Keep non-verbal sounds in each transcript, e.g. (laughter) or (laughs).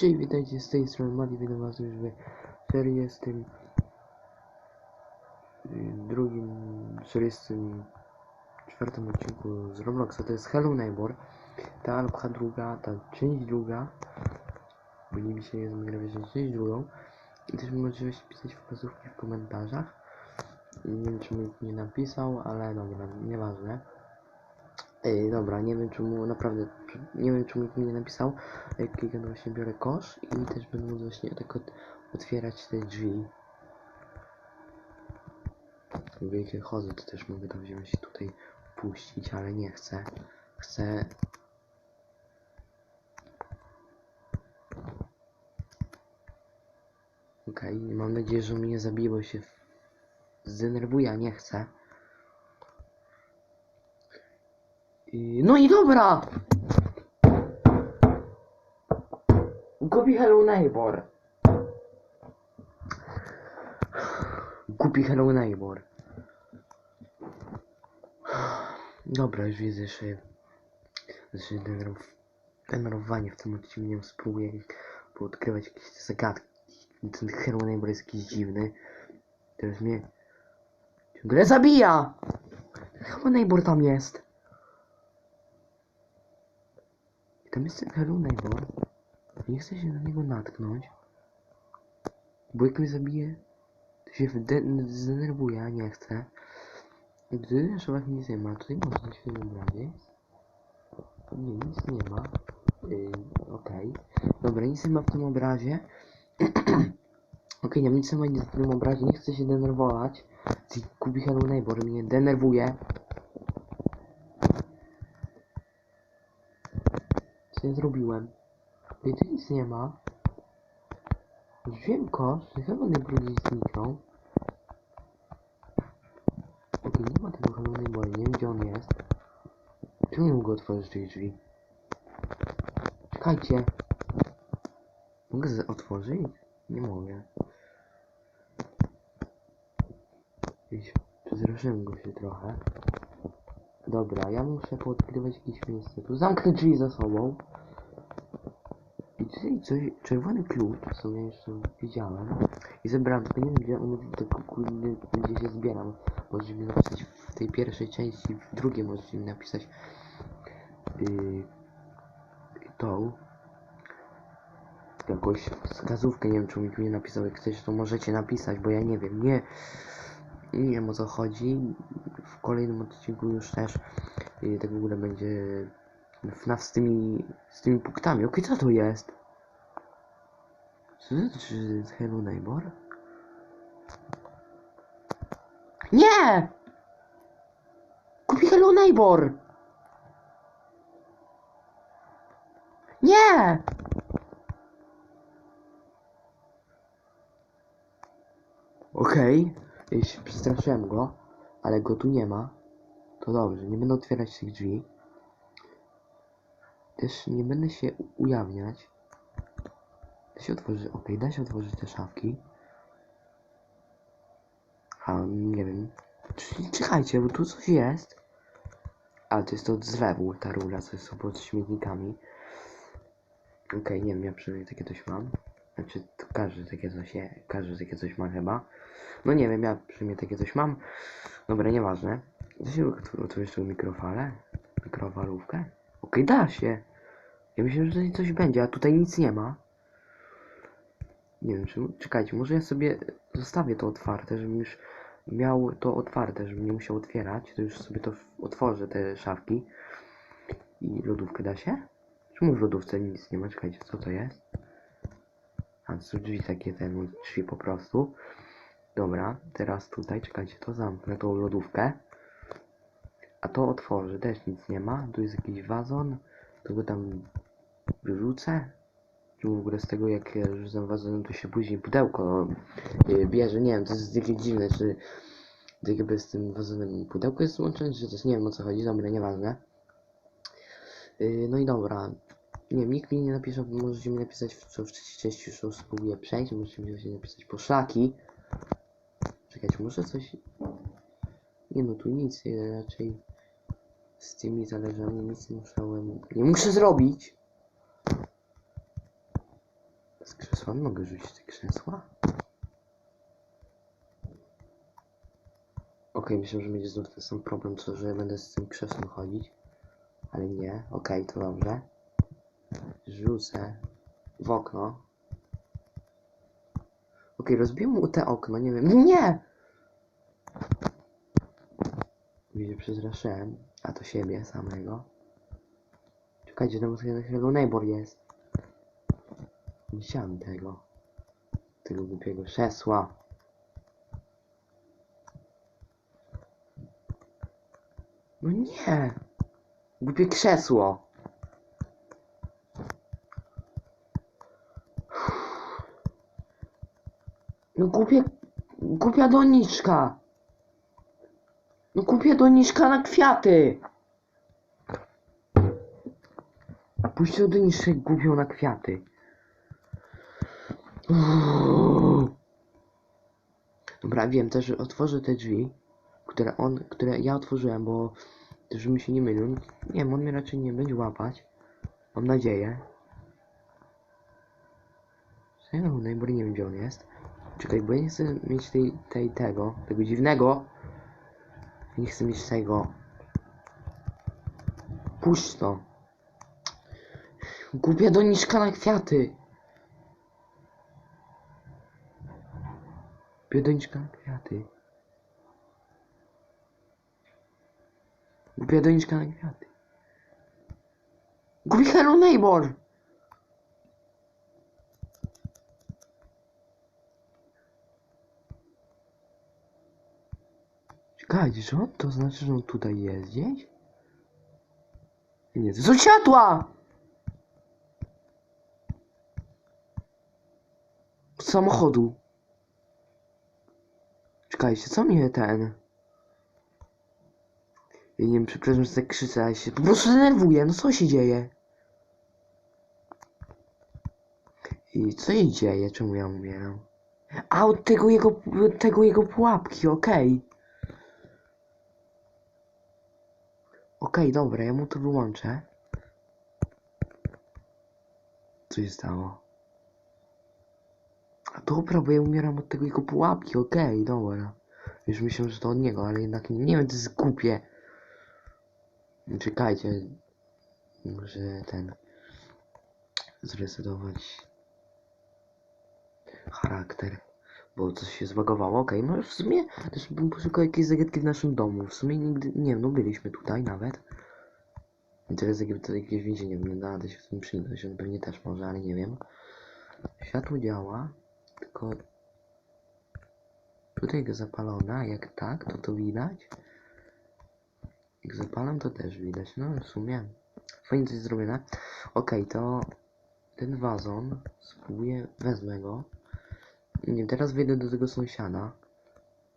Cześć, witajcie z tej strony Mati, witam was już w serii. Z tym y, drugim, 44 odcinku z Robloxa, to jest Hello Neighbor, ta alpha druga, ta część druga, bo nie się jest nagrywać część drugą. I też możecie pisać wskazówki w komentarzach, nie wiem czy mi nie napisał, ale dobra, nieważne. Ej, dobra, nie wiem czemu, naprawdę, nie wiem czemu nikt mi nie napisał. Jak klikam, właśnie biorę kosz i też będę mógł właśnie tak od, otwierać te drzwi. Wielkie chodzę, to też mogę to wziąć tutaj puścić, ale nie chcę. Chcę... Okej, mam nadzieję, że mnie zabije, bo się zdenerwuje, a nie chcę. I- No i dobra! Głupi Hello Neighbor. Głupi Hello Neighbor. Dobra, już widzę, że... że denerw... denerwowanie w tym odcinku spróbuję poodkrywać jakieś zagadki. Ten Hello Neighbor jest jakiś dziwny. Teraz mnie... ciągle zabija! Hello Neighbor tam jest. I tam jest ten Hello Neighbor. Nie chcę się na niego natknąć. Bo jak mnie zabije, to się zdenerwuje, a nie chcę. Gdy szafach nic nie ma, tutaj można się obrazić. Nie, nic nie ma. Yy, Okej. Dobra, nic nie ma w tym obrazie. (clears throat) Okej, nie, nic nie ma w tym obrazie, nie chcę się denerwować. Kubi Hello Neighbor mnie denerwuje. Ja zrobiłem? I tu nic nie ma. Rzuciłem kosz, chyba nie brudzi zniknął. Okej, nie ma tego Hello Neighbora, nie wiem gdzie on jest. Czemu nie mogę otworzyć tych drzwi? Czekajcie. Mogę otworzyć? Nie mogę. Przezraszyłem go się trochę. Dobra, ja muszę poodkrywać jakieś miejsce. Tu zamknę drzwi za sobą. I tutaj coś, czerwony klucz, w sumie jeszcze widziałem. I zebrałem, tylko nie wiem gdzie on kurde, gdzie się zbieram. Możecie mi napisać w tej pierwszej części, w drugiej możecie mi napisać yy, tą jakąś wskazówkę, nie wiem czy mi tu nie napisał, jak chcecie to możecie napisać, bo ja nie wiem, nie nie wiem o co chodzi. W kolejnym odcinku już też yy, tak w ogóle będzie FNAF z tymi, z tymi punktami. Okej, co to jest? Co to znaczy Hello Neighbor? Nie! Kupi Hello Neighbor! Nie! Okej, okay. Przestraszyłem go, ale go tu nie ma. To dobrze, nie będę otwierać tych drzwi. Też nie będę się ujawniać. Da się otworzy, okej, da się otworzyć te szafki. A, nie wiem. Czekajcie, bo tu coś jest. A, to jest to zlewu, ta rura, co jest pod śmietnikami. Okej, nie wiem, ja przynajmniej takie coś mam. Znaczy, każdy takie coś je, każdy takie coś ma chyba. No nie wiem, ja przynajmniej takie coś mam. Dobra, nieważne. Da się tą mikrofalę? Mikrofalówkę? Okej, da się. Ja myślę, że coś będzie, a tutaj nic nie ma. Nie wiem, czy... Czekajcie, może ja sobie zostawię to otwarte, żebym już miał to otwarte, żebym nie musiał otwierać. To już sobie to otworzę, te szafki. I lodówkę da się? Czemu w lodówce nic nie ma? Czekajcie, co to jest? A, to drzwi takie, ten drzwi po prostu. Dobra, teraz tutaj, czekajcie, to zamknę tą lodówkę. A to otworzę, też nic nie ma. Tu jest jakiś wazon. To go tam wyrzucę. Czy w ogóle z tego jak ja rzucam wazonem, to się później pudełko y, bierze. Nie wiem, to jest takie dziwne, czy tak jakby z tym wazonem pudełko jest łączone, czy też nie wiem o co chodzi, dobra, nieważne. Y, no i dobra. Nie wiem, nikt mi nie napisze, możecie mi napisać co w trzeciej części już spróbuję przejść, możecie mi właśnie napisać poszlaki. Czekajcie, może coś... Nie no, tu nic, ja raczej z tymi zależami nic nie musiałem... Nie muszę zrobić! Z krzesła mogę rzucić te krzesła. Okej, myślę, że będzie znów ten sam problem, co że będę z tym krzesłem chodzić. Ale nie, okej, to dobrze. Rzucę w okno. Okej, rozbiję mu te okno, nie wiem. Nie! Widzę, przestraszyłem, a to siebie samego. Czekajcie, tam Hello Neighbor jest. Nie chciałem tego. Tego głupiego krzesła. No nie! Głupie krzesło. No głupie... Głupia doniczka. No głupia doniczka na kwiaty. Puść tę doniczkę głupią na kwiaty. Dobra, wiem też, że otworzę te drzwi, które on, które ja otworzyłem, bo żebym się nie mylił. Nie wiem, on mnie raczej nie będzie łapać. Mam nadzieję. Czego najbardziej nie wiem gdzie on jest. Czekaj, bo ja nie chcę mieć tej, tej, tego, tego dziwnego. Nie chcę mieć tego. Puść to. Głupia doniczka na kwiaty. Biedoniczka na kwiaty. Głupia doniczka na kwiaty. Głupi Hello Neighbor! Czekajcie, czy on to znaczy, że on tutaj jest gdzieś? Nie, to są światła! Z samochodu. Czekajcie, co mnie ten... Ja nie wiem, przepraszam, że tak krzyczę, ale się po prostu denerwuję, no co się dzieje? I co się dzieje? Czemu ja umieram? A, od tego jego, od tego jego pułapki, okej. Okej, dobra, ja mu to wyłączę. Co się stało? A dobra, bo ja umieram od tego jego pułapki, okej, dobra. Już myślałem, że to od niego, ale jednak nie, wiem, to jest głupie. Czekajcie. Może ten... Zresetować... Charakter. Bo coś się zbagowało, okej, no w sumie też bym poszukał jakiejś zagadki w naszym domu. W sumie nigdy, nie wiem, no byliśmy tutaj nawet. I teraz jakby to jakieś więzienie wygląda, da się w tym przyjrzeć, on pewnie też może, ale nie wiem. Światło działa, tylko tutaj go zapalone, a jak tak, to to widać. Jak zapalam, to też widać, no w sumie fajnie coś zrobione. Okej, to ten wazon, spróbuję, wezmę go. Nie teraz wyjdę do tego sąsiada,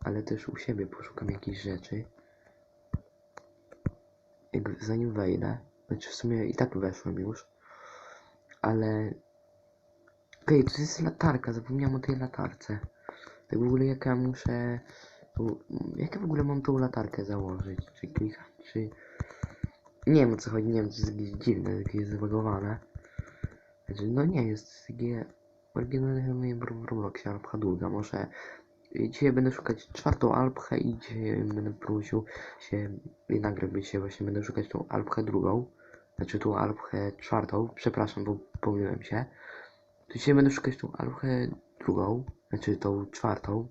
ale też u siebie poszukam jakichś rzeczy. Jak zanim wejdę, znaczy w sumie i tak weszłem już, ale... Okej, to jest latarka, zapomniałem o tej latarce. Tak w ogóle jak ja muszę... Jak ja w ogóle mam tą latarkę założyć? Czy klikać, czy... Nie wiem o co chodzi, nie wiem, to jest jakieś dziwne, jakieś zbagowane. Znaczy, no nie, jest takie oryginalne w Robloxie, alpha długa, może y, dzisiaj będę szukać czwartą alpchę i dzisiaj będę prosił się i się właśnie będę szukać tą alpchę drugą, znaczy tą alpchę czwartą, przepraszam, bo pomyliłem się. To dzisiaj będę szukać tą alpchę drugą, znaczy tą czwartą.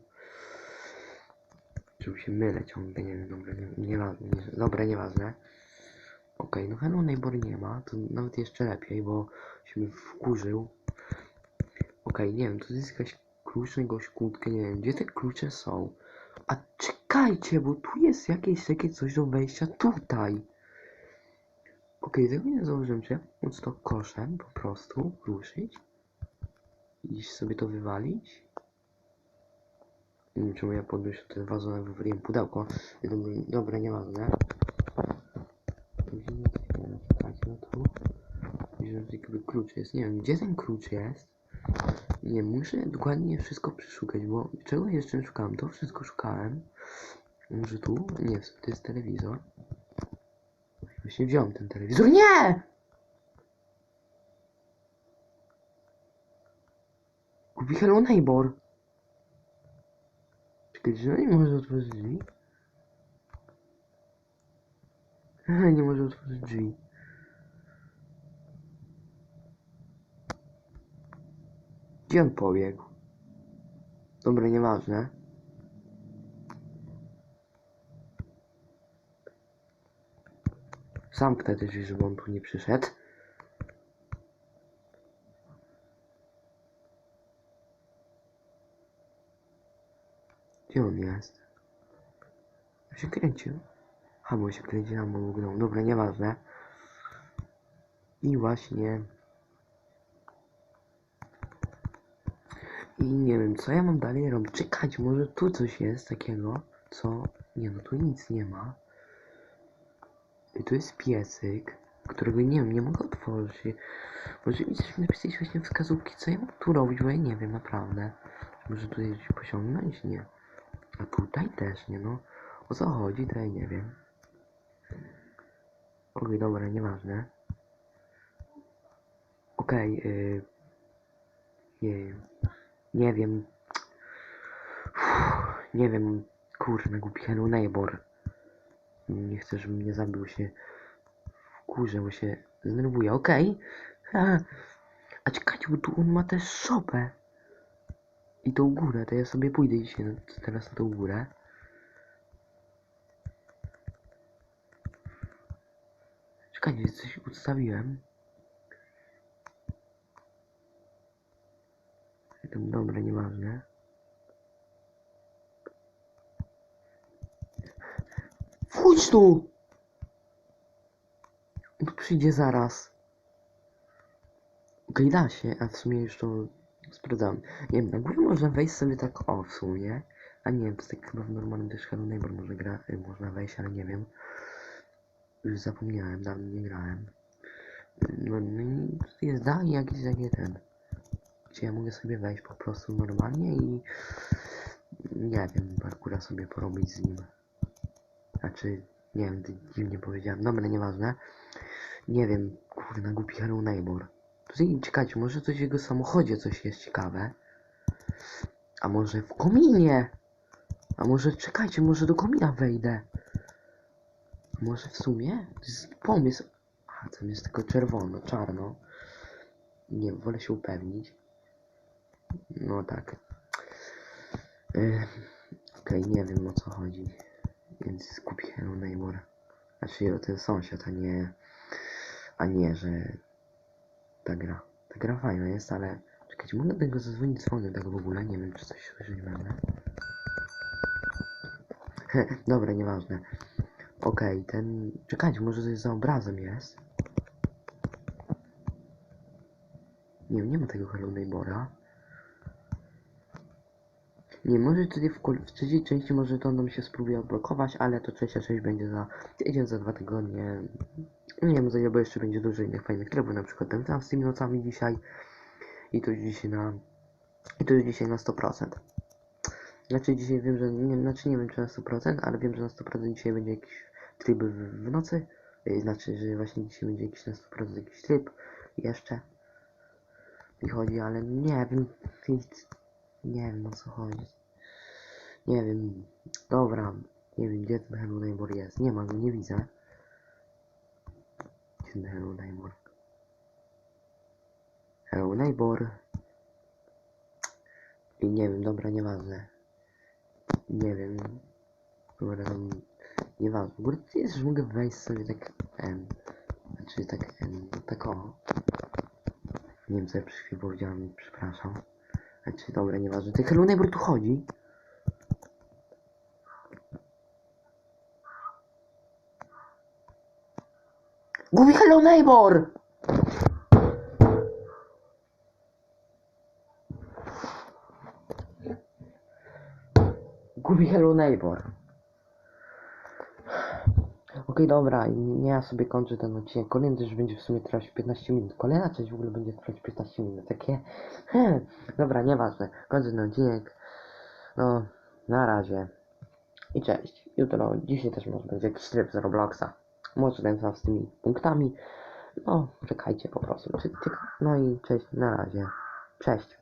Żeby się mylę ciągle, nie wiem, dobra, nie, nie, nie, dobra, nieważne. Okej, no Hello Neighbor nie ma, to nawet jeszcze lepiej, bo się wkurzył. Okej, nie wiem, to jest jakaś klucz jakąś kłódkę, nie wiem, gdzie te klucze są. A czekajcie, bo tu jest jakieś takie coś do wejścia tutaj. Okej, tego nie założyłem, ja móc to koszem po prostu ruszyć? I sobie to wywalić? Nie wiem, czemu ja podniosłem ten wazon, wywaliłem pudełko. Dobra, nieważne. Się otwiera, czekajcie, no tu. Widzę, że klucz jest. Nie wiem, gdzie ten klucz jest. Nie, muszę dokładnie wszystko przeszukać, bo czego jeszcze szukałem? To wszystko szukałem. Może tu? Nie, to jest telewizor. Właśnie wziąłem ten telewizor. Nie! Kupi Hello Neighbor. Czekaj, no nie może otworzyć drzwi? (laughs) nie może otworzyć drzwi. Gdzie on pobiegł? Dobra, nieważne. Zamknę te drzwi, żeby on tu nie przyszedł. Gdzie on jest? On się kręcił. Hamul się kręci, hamul ugnął. Dobra, nieważne. I właśnie... I nie wiem, co ja mam dalej robić. Czekać, może tu coś jest takiego, co... Nie no, tu nic nie ma. I tu jest piecyk, którego nie wiem, nie mogę otworzyć. Może mi coś napisać właśnie wskazówki, co ja mam tu robić, bo ja nie wiem naprawdę. Może tutaj coś posiągnąć? Nie. A tutaj też nie, no. O co chodzi, to ja nie wiem. Okej, dobra, nieważne. Okej, yy... Nie, nie wiem. Uff, nie wiem, kurna, głupi Hello Neighbor. Nie chcę, żeby mnie zabił się kurze, bo się zdenerwuje. Okej. A, a czekajcie, bo tu on ma też szopę. I tą górę, to ja sobie pójdę dzisiaj na, teraz na tą górę. Czekajcie, coś ustawiłem. Tam, Dobra, nieważne. Wchodź tu! Tu przyjdzie zaraz. Okej, da się, a w sumie już to sprawdzałem. Nie wiem, na górę można wejść sobie tak o w sumie. A nie wiem, to tak chyba w normalnym też Hello Neighbor może gra, y, można wejść, ale nie wiem. Już zapomniałem, dawno nie grałem. No, no jest dalej jakiś taki ten. Ja mogę sobie wejść po prostu normalnie i nie wiem, parkura sobie porobić z nim. Znaczy, nie wiem, dziwnie powiedziałem. Dobra, nieważne. Nie wiem, kurna, głupi Hello Neighbor. Tutaj, czekajcie, może coś w jego samochodzie coś jest ciekawe. A może w kominie? A może, czekajcie, może do komina wejdę. A może w sumie? To jest pomysł. A, tam jest tylko czerwono, czarno. Nie, wolę się upewnić. No tak. Yy, Okej, nie wiem o co chodzi. Więc Hello Neighbor. Znaczy o ten sąsiad, a nie... A nie, że... Ta gra. Ta gra fajna jest, ale... Czekajcie, mogę do tego zadzwonić dzwonię tak w ogóle? Nie wiem, czy coś słyszeć będę. (laughs) Dobra, nieważne. Okej, ten... Czekajcie, może coś za obrazem jest? Nie, nie ma tego Hello Neighbora. Nie, może tutaj w, w trzeciej części może to nam się spróbuje odblokować, ale to trzecia część będzie za tydzień, za dwa tygodnie. Nie wiem, za jeszcze będzie dużo innych fajnych trybów, na przykład ten sam z tymi nocami dzisiaj. I to już dzisiaj na... I to już dzisiaj na 100%. Znaczy dzisiaj wiem, że... Nie, znaczy nie wiem czy na 100%, ale wiem, że na 100% dzisiaj będzie jakiś tryb w, w nocy. Yy, Znaczy, że właśnie dzisiaj będzie jakiś na 100% jakiś tryb. Jeszcze. Mi chodzi, ale nie wiem. Nie wiem o co chodzi. Nie wiem. Dobra. Nie wiem gdzie ten Hello Neighbor jest. Nie ma go, nie widzę. Gdzie ten Hello Neighbor? Hello Neighbor. I nie wiem, dobra, nieważne. Nie wiem. Dobra, tam... Nieważne. W ogóle jest, że mogę wejść sobie tak... Em, znaczy tak... Tak o. Nie wiem co ja przez chwilę powiedziałem, przepraszam. Znaczy, dobra, nieważne. Ten Hello Neighbor tu chodzi. Gubi Hello Neighbor! Gubi Hello Neighbor. Okej, dobra, ja sobie kończę ten odcinek. Kolejny też będzie w sumie trwać 15 minut. Kolejna część w ogóle będzie trwać 15 minut. Takie. Hmm. Dobra, nieważne. Kończę ten odcinek. No, na razie. I cześć. Jutro, dzisiaj też może będzie jakiś tryb z Robloxa. Może ten z tymi punktami. No, czekajcie po prostu. No i cześć, na razie. Cześć.